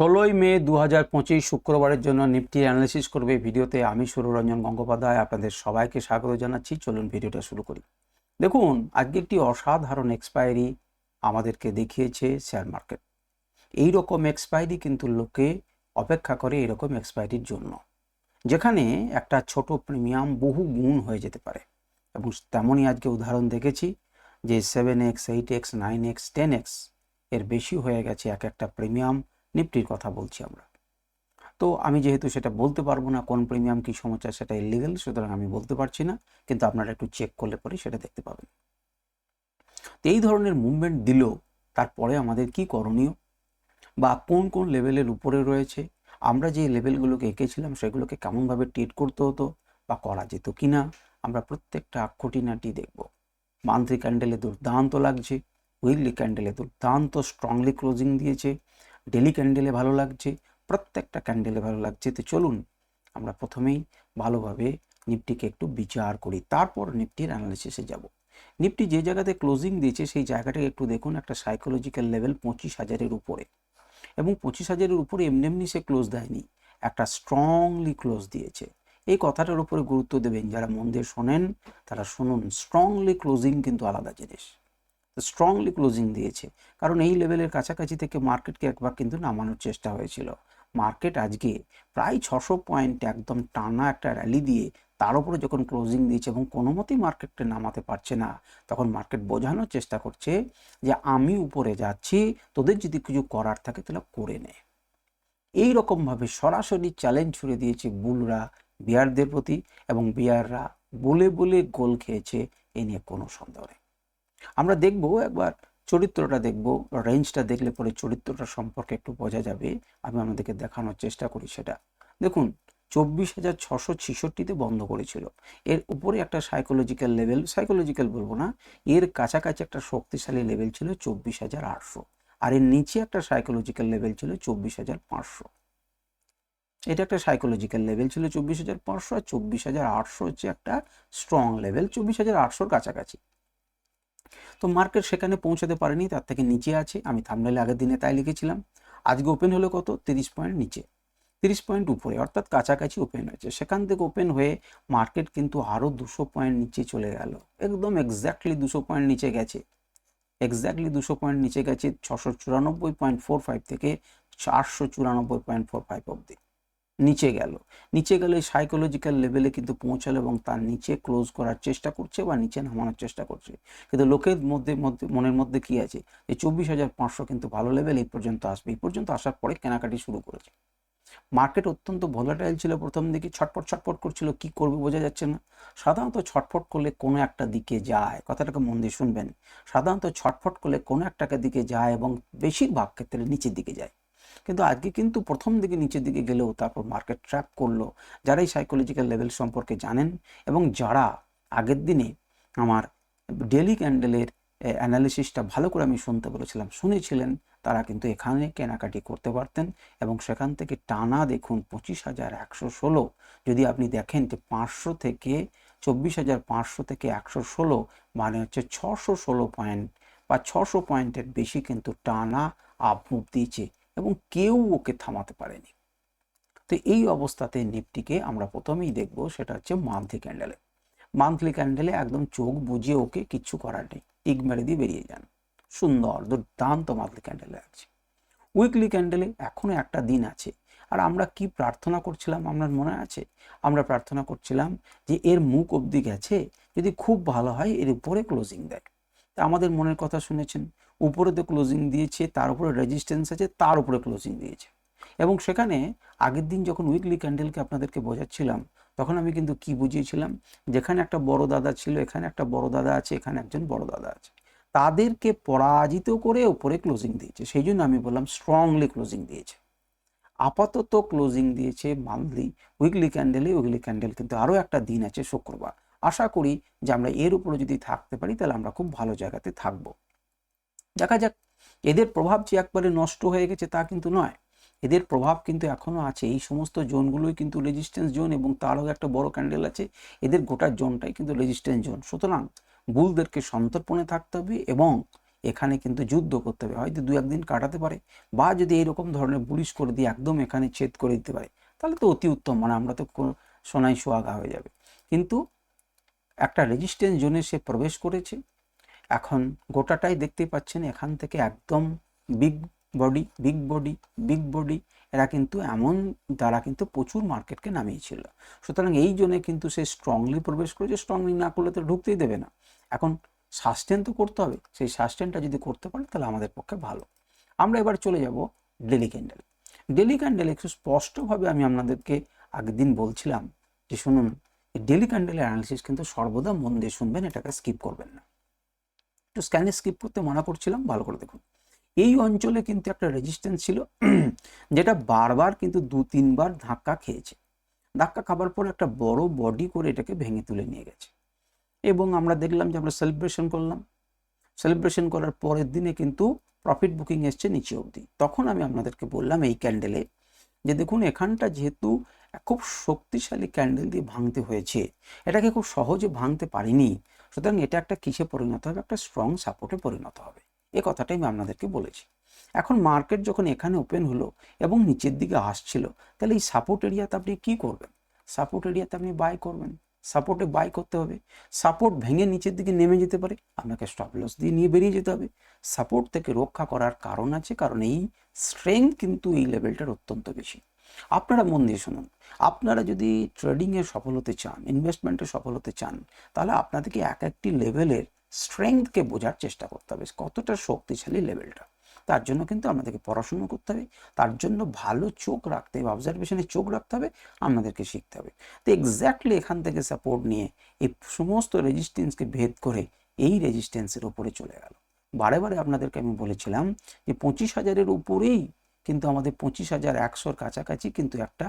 ষোলোই মে দু হাজার পঁচিশ শুক্রবারের জন্য নিফটি অ্যানালিসিস করবে ভিডিওতে আমি সুররঞ্জন গঙ্গোপাধ্যায়, আপনাদের সবাইকে স্বাগত জানাচ্ছি। চলুন ভিডিওটা শুরু করি। দেখুন, আজকে একটি অসাধারণ এক্সপায়ারি আমাদেরকে দেখিয়েছে শেয়ার মার্কেট এই রকম এক্সপায়ারি কিন্তু লোকে অপেক্ষা করে এরকম এক্সপায়ারির জন্য, যেখানে একটা ছোট প্রিমিয়াম বহু গুণ হয়ে যেতে পারে। এবং তেমনই আজকে উদাহরণ দেখেছি যে seven x eight x nine x ten এক্সের বেশি হয়ে গেছে এক একটা প্রিমিয়াম নিফটির কথা বলছি আমরা। তো আমি যেহেতু সেটা বলতে পারব না, কোন প্রিমিয়াম কি সমস্যা সেটা ইলিগাল সুতরাং আমি বলতে পারছি না, কিন্তু আপনারা একটু চেক করলে পরে সেটা দেখতে পাবেন। তো এই ধরনের মুভমেন্ট দিল তারপরে আমাদের কি করণীয়? বা কোন কোন লেভেলের উপরে রয়েছে? আমরা যে লেভেলগুলোকে এঁকেছিলাম সেগুলোকে কেমনভাবে ট্রিট করতে হতো বা করা যেত কি না আমরা প্রত্যেকটা খুঁটিনাটি দেখব। মান্থলি ক্যান্ডেলে দুর্দান্ত লাগছে উইকলি ক্যান্ডেলে দুর্দান্ত স্ট্রংলি ক্লোজিং দিয়েছে ডেলি ক্যান্ডেলে ভালো লাগছে, প্রত্যেকটা ক্যান্ডেলে ভালো লাগছে। তো চলুন, আমরা প্রথমেই ভালোভাবে নিফটিকে একটু বিচার করি। তারপর নিফটির অ্যানালিসিসে যাব। নিফটি যে জায়গাতে ক্লোজিং দিয়েছে, সেই জায়গাটাকে একটু দেখুন, একটা সাইকোলজিক্যাল লেভেল পঁচিশ হাজারের উপরে। এবং পঁচিশ হাজারের উপরে এমনি এমনি সে ক্লোজ দেয়নি, একটা স্ট্রংলি ক্লোজ দিয়েছে। এই কথাটার উপরে গুরুত্ব দেবেন। যারা মন দিয়ে শোনেন, তারা শুনুন স্ট্রংলি ক্লোজিং কিন্তু আলাদা জিনিস। স্ট্রংলি ক্লোজিং দিয়েছে। কারণ এই লেভেলের কাছাকাছি থেকে মার্কেটকে একবার কিন্তু নামানোর চেষ্টা হয়েছিল। মার্কেট আজকে প্রায় ছশো পয়েন্ট একদম টানা একটা র্যালি দিয়ে তার উপরে যখন ক্লোজিং দিয়েছে এবং কোনো মতেই মার্কেটকে নামাতে পারছে না, তখন মার্কেট বোঝানোর চেষ্টা করছে যে আমি উপরে যাচ্ছি, তোদের যদি কিছু করার থাকে তাহলে করে নে। এই রকমভাবে সরাসরি চ্যালেঞ্জ ছুড়ে দিয়েছে বুলরা বিয়ারদের প্রতি এবং বিয়াররা বলে বলে গোল খেয়েছে, এ নিয়ে কোনো সন্দেহ নেই। আমরা দেখব একবার চরিত্রটা দেখব রেঞ্জটা দেখলে পরে চরিত্রটা সম্পর্কে একটু বোঝা যাবে। আমি আমাদেরকে দেখানোর চেষ্টা করি সেটা। দেখুন, চব্বিশ হাজার ছশো ছিষট্টিতে বন্ধ করেছিল। এর উপরে একটা সাইকোলজিক্যাল লেভেল সাইকোলজিক্যাল বলব না, এর কাছাকাছি একটা শক্তিশালী লেভেল ছিল চব্বিশ হাজার আটশো। আর এর নিচে একটা সাইকোলজিক্যাল লেভেল ছিল চব্বিশ হাজার পাঁচশো। এটা একটা সাইকোলজিক্যাল লেভেল ছিল চব্বিশ হাজার পাঁচশো, আর চব্বিশ হাজার আটশো হচ্ছে একটা স্ট্রং লেভেল চব্বিশ হাজার আটশোর কাছাকাছি। তো মার্কেট সেখানে পৌঁছাতে পারেনি, তার থেকে নিচে আছে। আমি থামনেলে আগের দিনে তাই লিখেছিলাম। আজকে ওপেন হলো কত? তিরিশ পয়েন্ট নিচে। তিরিশ পয়েন্ট উপরে, অর্থাৎ কাছাকাছি ওপেন হয়েছে। সেখান থেকে ওপেন হয়ে মার্কেট কিন্তু আরও দুশো পয়েন্ট নিচে চলে গেল। একদম এক্স্যাক্টলি দুশো পয়েন্ট নিচে গেছে। এক্স্যাক্টলি দুশো পয়েন্ট নিচে গেছে ছশো চুরানব্বই পয়েন্ট ফোর ফাইভ থেকে চারশো চুরানব্বই পয়েন্ট ফোর ফাইভ অবধি। নিচে গেল। নিচে গেলে সাইকোলজিক্যাল লেভেলে কিন্তু পৌঁছালো এবং তার নিচে ক্লোজ করার চেষ্টা করছে বা নিচে নামানোর চেষ্টা করছে। কিন্তু লোকের মধ্যে মধ্যে, মনের মধ্যে কি আছে? যে চব্বিশ হাজার পাঁচশো কিন্তু ভালো লেভেল এই পর্যন্ত আসবে। এই পর্যন্ত আসার পরে কেনাকাটি শুরু করেছে। মার্কেট অত্যন্ত ভোলাটাইল ছিল প্রথম দিকে। ছটপট ছটপট করছিল। কি করবে বোঝা যাচ্ছে না। সাধারণত ছটফট করলে কোনো একটা দিকে যায়। কথাটাকে মন দিয়ে শুনবেন। সাধারণত ছটফট করলে কোনো একটা দিকে যায় এবং বেশিরভাগ ক্ষেত্রে নিচের দিকে যায়। কিন্তু আজকে কিন্তু প্রথম দিকে নিচের দিকে গেলেও তারপর মার্কেট ট্র্যাক করল। যারা এই সাইকোলজিক্যাল লেভেল সম্পর্কে জানেন এবং যারা আগের দিনে আমার ডেলি ক্যান্ডেলের অ্যানালিসিসটা ভালো করে আমি শুনতে বলেছিলাম, শুনেছিলেন, তারা কিন্তু এখানে কেনাকাটি করতে পারতেন এবং সেখান থেকে টানা দেখুন পঁচিশ হাজার একশো ষোলো। যদি আপনি দেখেন যে পাঁচশো থেকে চব্বিশ হাজার পাঁচশো থেকে একশো ষোলো মানে হচ্ছে ছশো ষোলো পয়েন্ট বা ছশো পয়েন্টের বেশি কিন্তু টানা আপ মুভ দিয়েছে। এবং কেউ ওকে থামাতে পারেনি। তো এই অবস্থাতে নিফটিকে আমরা প্রথমেই দেখব, সেটা হচ্ছে মান্থলি ক্যান্ডেলে। মান্থলি ক্যান্ডেলে একদম চোখ বুঝিয়ে ওকে কিচ্ছু করার নেই। টিক মেরে দিয়ে বেরিয়ে যান। সুন্দর, দুর্দান্ত মান্থলি ক্যান্ডেলে আছে। উইকলি ক্যান্ডেলে এখনও একটা দিন আছে। আর আমরা কি প্রার্থনা করছিলাম, আপনার মনে আছে? আমরা প্রার্থনা করছিলাম যে এর মুখ অবধি গেছে, যদি খুব ভালো হয় এর উপরে ক্লোজিং দেয়। তা আমাদের মনের কথা শুনেছেন। উপরে তো ক্লোজিং দিয়েছে, তার উপরে রেজিস্ট্যান্স আছে, তার উপরে ক্লোজিং দিয়েছে। এবং সেখানে আগের দিন যখন উইকলি ক্যান্ডেলকে আপনাদেরকে বোঝাচ্ছিলাম, তখন আমি কিন্তু কি বুঝিয়েছিলাম? যেখানে একটা বড় দাদা ছিল, এখানে একটা বড় দাদা আছে, এখানে একজন বড় দাদা আছে। তাদেরকে পরাজিত করে উপরে ক্লোজিং দিয়েছে। সেই জন্য আমি বললাম স্ট্রংলি ক্লোজিং দিয়েছে। আপাতত ক্লোজিং দিয়েছে মান্থলি উইকলি ক্যান্ডেলে উইকলি ক্যান্ডেল কিন্তু আরও একটা দিন আছে শুক্রবার। আশা করি যে আমরা এর উপরে যদি থাকতে পারি, তাহলে আমরা খুব ভালো জায়গাতে থাকব। দেখা যাক, এদের প্রভাব যে একবারে নষ্ট হয়ে গেছে তা কিন্তু নয়। এদের প্রভাব কিন্তু এখনও আছে। এই সমস্ত জোনগুলোই কিন্তু রেজিস্ট্যান্স জোন এবং তারও একটা বড় ক্যান্ডেল আছে। এদের গোটা জোনটাই কিন্তু রেজিস্ট্যান্স জোন। সুতরাং বুলদেরকে সন্তর্পণে থাকতে হবে এবং এখানে কিন্তু যুদ্ধ করতে হবে। হয়তো দু একদিন কাটাতে পারে বা যদি এইরকম ধরনের বুলিশ করে দিয়ে একদম এখানে ছেদ করে দিতে পারে, তাহলে তো অতি উত্তম। মানে আমরা তো সোনাই সোয়াগা হয়ে যাবে। কিন্তু একটা রেজিস্ট্যান্স জোনে সে প্রবেশ করেছে। এখন গোটাটাই দেখতেই পাচ্ছেন, এখান থেকে একদম big body big body big body এরা কিন্তু এমন দ্বারা কিন্তু প্রচুর মার্কেটকে নামিয়েছিল। সুতরাং এই জন্যে কিন্তু সে স্ট্রংলি প্রবেশ করেছে স্ট্রংলি না করলে তো ঢুকতেই দেবে না। এখন সাস্টেন তো করতে হবে, সেই সাস্টেনটা যদি করতে পারে, তাহলে আমাদের পক্ষে ভালো। আমরা এবার চলে যাব ডেলি ক্যান্ডেল ডেলি ক্যান্ডেল একটু স্পষ্টভাবে আমি আপনাদেরকে আগের দিন বলছিলাম যে শুনুন ডেলি ক্যান্ডেলের অ্যানালিসিস কিন্তু সর্বদা মন দিয়ে শুনবেন, এটাকে স্কিপ করবেন না। একটু স্ক্যানে স্কিপ করতে মানা করছিলাম, ভালো করে দেখুন। এই অঞ্চলে কিন্তু একটা রেজিস্ট্যান্স ছিল, যেটা বারবার কিন্তু দু, তিনবার ধাক্কা খেয়েছে। ধাক্কা খাবার পর একটা বড় বডি করে এটাকে ভেঙে তুলে নিয়ে গেছে। এবং আমরা দেখলাম যে আমরা সেলিব্রেশন করলাম। সেলিব্রেশন করার পরের দিনে কিন্তু প্রফিট বুকিং এসছে নিচে অবধি। তখন আমি আপনাদেরকে বললাম এই ক্যান্ডেলে যে দেখুন, এখানটা যেহেতু খুব শক্তিশালী ক্যান্ডেল দিয়ে ভাঙতে হয়েছে, এটাকে খুব সহজে ভাঙতে পারিনি সুতরাং এটা একটা কিসে পরিণত হবে? একটা স্ট্রং সাপোর্টে পরিণত হবে। এ কথাটাই আমি আপনাদেরকে বলেছি। এখন মার্কেট যখন এখানে ওপেন হলো এবং নিচের দিকে আসছিল, তাহলে এই সাপোর্ট এরিয়াতে আপনি কি করবেন? সাপোর্ট এরিয়াতে আপনি বাই করবেন। সাপোর্টে বাই করতে হবে। সাপোর্ট ভেঙে নিচের দিকে নেমে যেতে পারে। আপনাকে স্টপ লস দিয়ে নিয়ে বেরিয়ে যেতে হবে। সাপোর্ট থেকে রক্ষা করার কারণ আছে, কারণ এই স্ট্রেংথ কিন্তু এই লেভেলটার অত্যন্ত বেশি। আপনারা মন দিয়ে শুনুন। আপনারা যদি ট্রেডিংয়ে সফল হতে চান ইনভেস্টমেন্টে সফল হতে চান, তাহলে আপনাদেরকে এক একটি লেভেলের স্ট্রেংথকে বোঝার চেষ্টা করতে হবে। কতটা শক্তিশালী লেভেলটা তার জন্য কিন্তু আমাদেরকে পড়াশুনো করতে হবে। তার জন্য ভালো চোখ রাখতে হবে অবজারভেশনে চোখ রাখতে হবে, আমাদেরকে শিখতে হবে। তো এক্স্যাক্টলি এখান থেকে সাপোর্ট নিয়ে এই সমস্ত রেজিস্ট্যান্সকে ভেদ করে এই রেজিস্ট্যান্সের উপরে চলে গেল। বারে বারে আপনাদেরকে আমি বলেছিলাম যে পঁচিশ হাজারের উপরেই কিন্তু আমাদের পঁচিশ হাজার একশোর কাছাকাছি কিন্তু একটা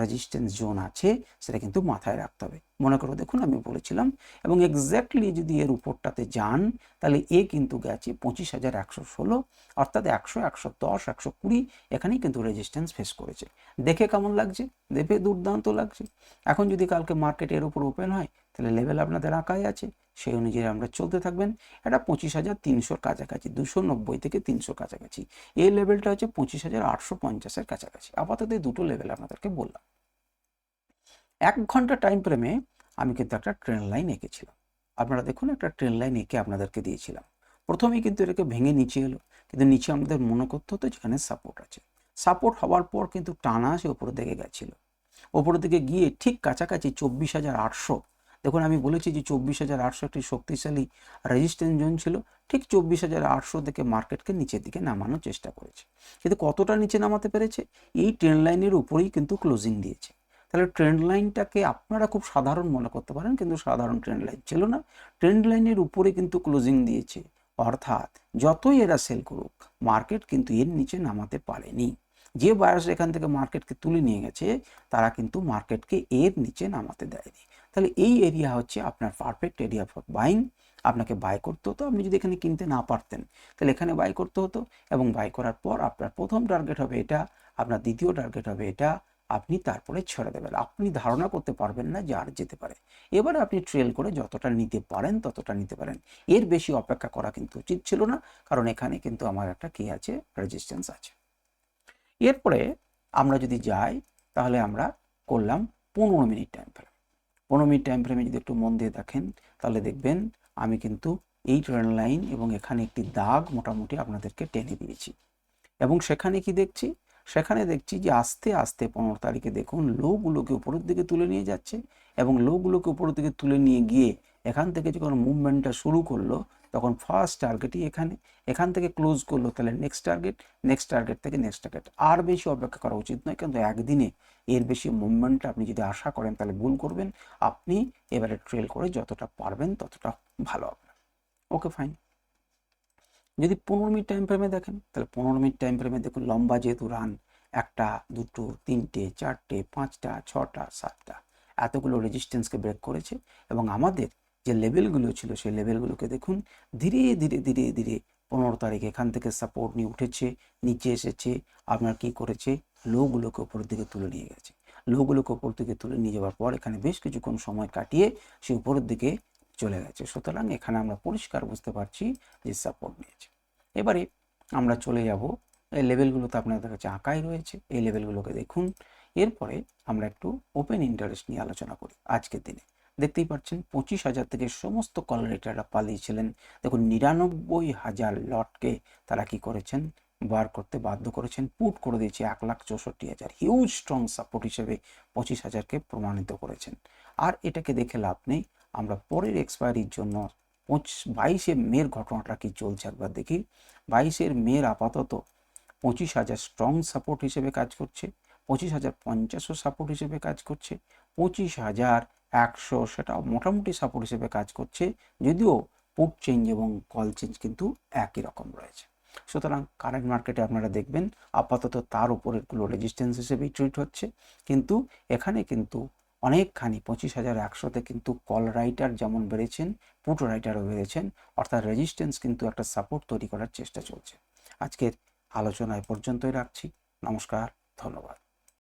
রেজিস্ট্যান্স জোন আছে, সেটা কিন্তু মাথায় রাখতে হবে। মনে করো, দেখুন আমি বলেছিলাম, এবং এক্স্যাক্টলি যদি এর উপরটাতে যান, তাহলে এ কিন্তু গেছে পঁচিশ হাজার একশো ষোলো, অর্থাৎ একশো একশো দশ, একশো কুড়ি, এখানেই কিন্তু রেজিস্ট্যান্স ফেস করেছে। দেখে কেমন লাগছে? দেখে দুর্দান্ত লাগছে। এখন যদি কালকে মার্কেট এর উপর ওপেন হয় তাহলে লেভেল আপনাদের আঁকাই আছে। সেই অনুযায়ী আমরা চলতে থাকবেন। এটা পঁচিশ হাজার তিনশোর কাছাকাছি, দুশো নব্বই থেকে তিনশোর কাছাকাছি। এই লেভেলটা হচ্ছে পঁচিশ হাজার আটশো পঞ্চাশের কাছাকাছি। আপাতত এই দুটো লেভেল আপনাদেরকে বললাম। এক ঘণ্টা টাইম ফ্রেমে আমি কিন্তু একটা ট্রেন লাইন এঁকেছিলাম। আপনারা দেখুন, একটা ট্রেন লাইন এঁকে আপনাদেরকে দিয়েছিলাম। প্রথমেই কিন্তু এটাকে ভেঙে নিচে এলো। কিন্তু নিচে আমাদের মনে করতে হতো যেখানে সাপোর্ট আছে। সাপোর্ট হওয়ার পর কিন্তু টানা সে উপরের দিকে গেছিল। ওপরের দিকে গিয়ে ঠিক কাছাকাছি চব্বিশ হাজার আটশো দেখুন, আমি বলেছি যে চব্বিশ হাজার আটশো একটি শক্তিশালী রেজিস্ট্যান্স জোন ছিল। ঠিক চব্বিশ হাজার আটশো থেকে মার্কেটকে নিচের দিকে নামানোর চেষ্টা করেছে। কিন্তু কতটা নিচে নামাতে পেরেছে? এই ট্রেন লাইনের উপরেই কিন্তু ক্লোজিং দিয়েছে। তাহলে ট্রেন্ড লাইনটাকে আপনারা খুব সাধারণ মনে করতে পারেন, কিন্তু সাধারণ ট্রেন্ড লাইন ছিল না। ট্রেন্ড লাইনের উপরে কিন্তু ক্লোজিং দিয়েছে। অর্থাৎ যতই এরা সেল করুক মার্কেট কিন্তু এর নিচে নামাতে পারেনি। যে বায়ার্স এখান থেকে মার্কেটকে তুলে নিয়ে গেছে, তারা কিন্তু মার্কেটকে এর নিচে নামাতে দেয়নি। তাহলে এই এরিয়া হচ্ছে আপনার পারফেক্ট এরিয়া ফর বাইং আপনাকে বাই করতে হতো, আপনি যদি এখানে কিনতে না পারতেন, তাহলে এখানে বাই করতে হতো এবং বাই করার পর আপনার প্রথম টার্গেট হবে এটা, আপনার দ্বিতীয় টার্গেট হবে এটা, আপনি তারপরে ছেড়ে দেবেন। আপনি ধারণা করতে পারবেন না যে আর যেতে পারে। এবারে আপনি ট্রেল করে যতটা নিতে পারেন, ততটা নিতে পারেন। এর বেশি অপেক্ষা করা কিন্তু উচিত ছিল না, কারণ এখানে কিন্তু আমার একটা কি আছে রেজিস্ট্যান্স আছে। এরপরে আমরা যদি যাই, তাহলে আমরা করলাম পনেরো মিনিট টাইম ফ্রেম পনেরো মিনিট টাইম ফ্রেমে যদি একটু মন দিয়ে দেখেন, তাহলে দেখবেন আমি কিন্তু এই ট্রেন লাইন এবং এখানে একটি দাগ মোটামুটি আপনাদেরকে টেনে দিয়েছি। এবং সেখানে কি দেখছি? সেখানে দেখছি যে আস্তে আস্তে পনেরো তারিখে দেখুন লোগুলোকে উপরের দিকে তুলে নিয়ে যাচ্ছে এবং লোগুলোকে উপরের দিকে তুলে নিয়ে গিয়ে এখান থেকে যখন মুভমেন্টটা শুরু করল তখন ফার্স্ট টার্গেটই এখানে, এখান থেকে ক্লোজ করল, তাহলে নেক্সট টার্গেট নেক্সট টার্গেট থেকে নেক্সট টার্গেট আর বেশি অপেক্ষা করা উচিত নয়, কিন্তু একদিনে এর বেশি মুভমেন্টটা আপনি যদি আশা করেন, তাহলে ভুল করবেন। আপনি এবারে ট্রেল করে যতটা পারবেন, ততটা ভালো হবে। ওকে ফাইন যদি পনেরো মিনিট টাইম ফ্রেমে দেখেন, তাহলে পনেরো মিনিট টাইম ফ্রেমে দেখুন, লম্বা যেহেতু রান একটা, দুটো, তিনটে, চারটে, পাঁচটা, ছটা, সাতটা, এতগুলো রেজিস্ট্যান্সকে ব্রেক করেছে। এবং আমাদের যে লেভেলগুলো ছিল সেই লেভেলগুলোকে দেখুন ধীরে ধীরে ধীরে ধীরে পনেরো তারিখ এখান থেকে সাপোর্ট নিয়ে উঠেছে, নিচে এসেছে, আপনার কি করেছে? লোগুলোকে উপরের দিকে তুলে নিয়ে গেছে। লোগুলোকে উপর দিকে তুলে নিয়ে যাওয়ার পর এখানে বেশ কিছুক্ষণ সময় কাটিয়ে সে উপরের দিকে চলে গেছে। সুতরাং এখানে আমরা পরিষ্কার বুঝতে পারছি যে সাপোর্ট নিয়েছে। এবারে আমরা চলে যাব। এই লেভেলগুলো তো আপনাদের কাছে আঁকাই রয়েছে। এই লেভেলগুলোকে দেখুন। এরপরে আমরা একটু ওপেন ইন্টারেস্ট নিয়ে আলোচনা করি আজকের দিনে। দেখতেই পাচ্ছেন, পঁচিশ হাজার থেকে সমস্ত কল রেটাররা পালিয়েছিলেন। দেখুন, নিরানব্বই হাজার লটকে তারা কি করেছেন? বার করতে বাধ্য করেছেন, পুট করে দিয়েছে এক লাখ চৌষট্টি হাজার। হিউজ স্ট্রং সাপোর্ট হিসেবে পঁচিশ হাজারকে প্রমাণিত করেছেন। আর এটাকে দেখে লাভ নেই, আমরা পরের এক্সপায়ারির জন্য পঁচিশ বাইশে মের ঘটনাটা কি চলছে একবার দেখি। বাইশের মের আপাতত পঁচিশ হাজার স্ট্রং সাপোর্ট হিসেবে কাজ করছে, পঁচিশ হাজার পঞ্চাশও সাপোর্ট হিসেবে কাজ করছে, পঁচিশ হাজার একশো সেটা মোটামুটি সাপোর্ট হিসেবে কাজ করছে, যদিও পুট চেঞ্জ এবং কল চেঞ্জ কিন্তু একই রকম রয়েছে। সুতরাং কারেন্ট মার্কেটে আপনারা দেখবেন আপাতত তার উপরেরগুলো রেজিস্ট্যান্স হিসেবেই ট্রিট হচ্ছে। কিন্তু এখানে কিন্তু অনেকখানি পঁচিশ হাজার একশোতে কিন্তু কল রাইটার যেমন বেড়েছেন পুট রাইটারও বেড়েছেন, অর্থাৎ রেজিস্ট্যান্স কিন্তু একটা সাপোর্ট তৈরি করার চেষ্টা চলছে। আজকের আলোচনা এ পর্যন্তই রাখছি। নমস্কার, ধন্যবাদ।